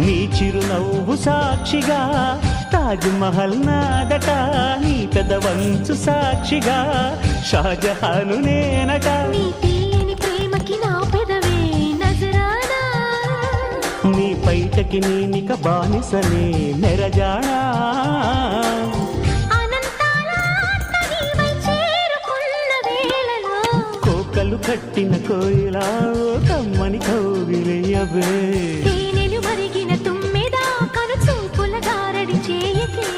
నా చిరునవ్వు సాక్షిగా తాజ్ మహల్ నాదట. నీ పెదవంచు సాక్షిగా షాజహాను నేనట. నీ ప్రేమకి నా పెదవే నజరానా. నీ పైటకి నేనిక బానిసనే నెరజాడా కోకలు కట్టిన కోయిలా ఓ కమ్మని కౌగిలయ్యవే తేనెలు మరిగిన తుమ్మెదా కను చూపుల గారడి చేయకే